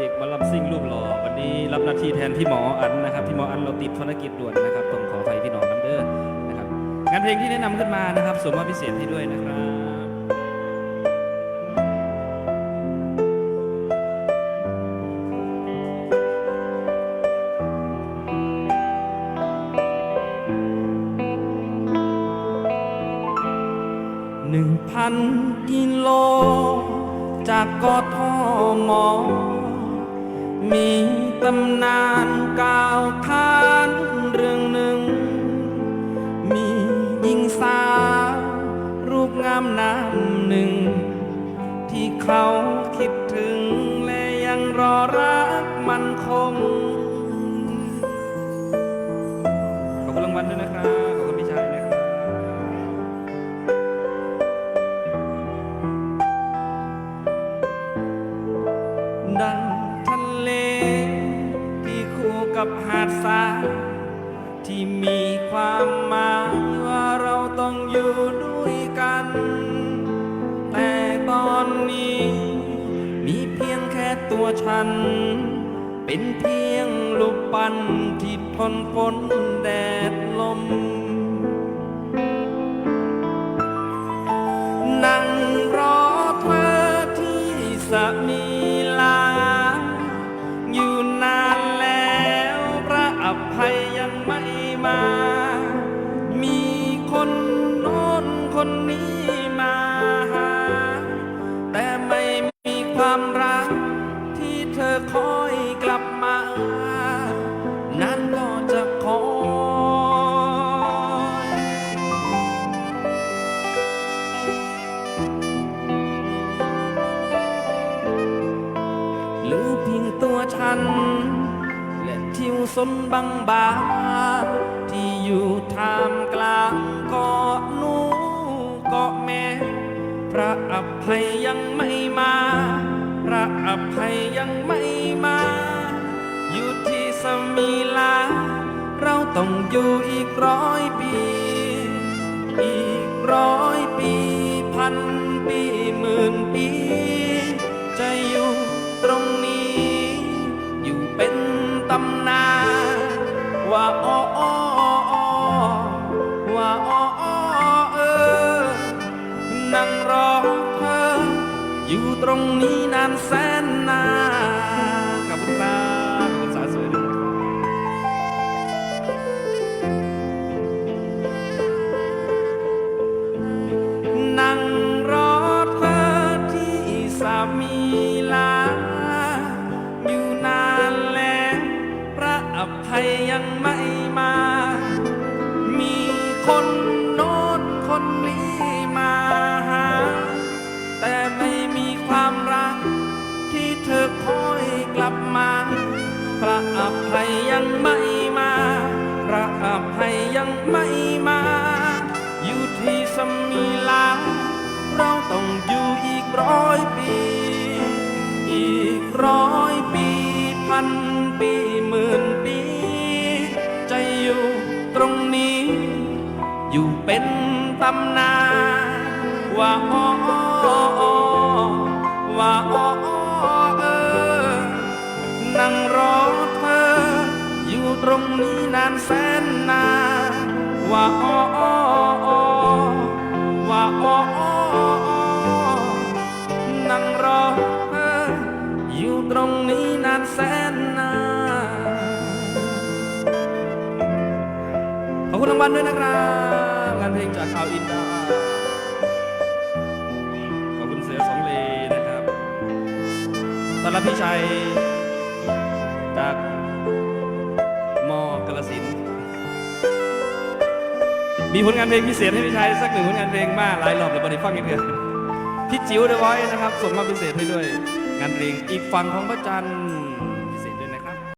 อกมาลำซิ่งรูปหล่อวันนี้รับหน้าที่แทนพี่หมออันนะครับพี่หมออันเราติดภารกิจด่วนนะครับต้องขออภัยพี่หน้องน้ำเด้อนะครับงานเพลงที่แนะนำขึ้นมานะครับสมว่าพิเศษให้ด้วยนะครับหนึ่งพันกิโล จากกทม มีตำนานกล่าวขานเรื่องหนึ่ง มีหญิงสาวรูปงามน้ำหนึ่ง ที่เขาคิดถึงและยังรอรักมันคง ขอบคุณรางวัลด้วยนะครับ ขอบคุณพี่ชายนะครับดัง ที่คู่กับหาดทรายที่มีความหมายว่าเราต้องอยู่ด้วยกัน แต่ตอนนี้ มีเพียงแค่ตัวฉัน เป็นเพียงลูกปั้นที่ทนฝนแดดลม คนนี้มาหา แต่ไม่มีความรัก ที่เธอคอยกลับมา นั้นก็จะคอยหรือเพียงตัวฉัน และทิวสนบางบาที่อยู่ท่ามกลางกาะ อภัยยังไม่มา อยู่ที่สมีลา เราต้องอยู่อีกร้อยปี อีกร้อยปีพันปี อยู่ตรงนี้นานแสนนานขอบคุณครับขอบคุณสาวสวยด้วยนั่งรอเธอที่สามีลา อยู่นานแล้วพระอภัยยังไม่มา มีคนโน้นคนนี้ ไม่มา อยู่ที่สมีลา เราต้องอยู่อีกร้อยปี อีกร้อยปีพันปีหมื่นปี จะอยู่ตรงนี้ อยู่เป็นตำนานว่า ว่าอ้ออ้อว่าอ้ออ้อนั่งรออยู่ตรงนี้นานแสนนานขอบคุณรางวัลด้วยนะครับงานเพลงจากข่าวอินดาขอบคุณเสือสองเลนะครับต้อนรับพี่ชัย มีผลงานเพลงพิเศษให้พี่ชัยสักหนึ่งผลงานเพลงมาหลายรอบแล้วบันนี้ฟังกันเถอะพี่จิ๋วเดอะไว้นะครับส่งมาพิเศษให้ด้วย งานเพลงอีกฝั่งของพระจันทร์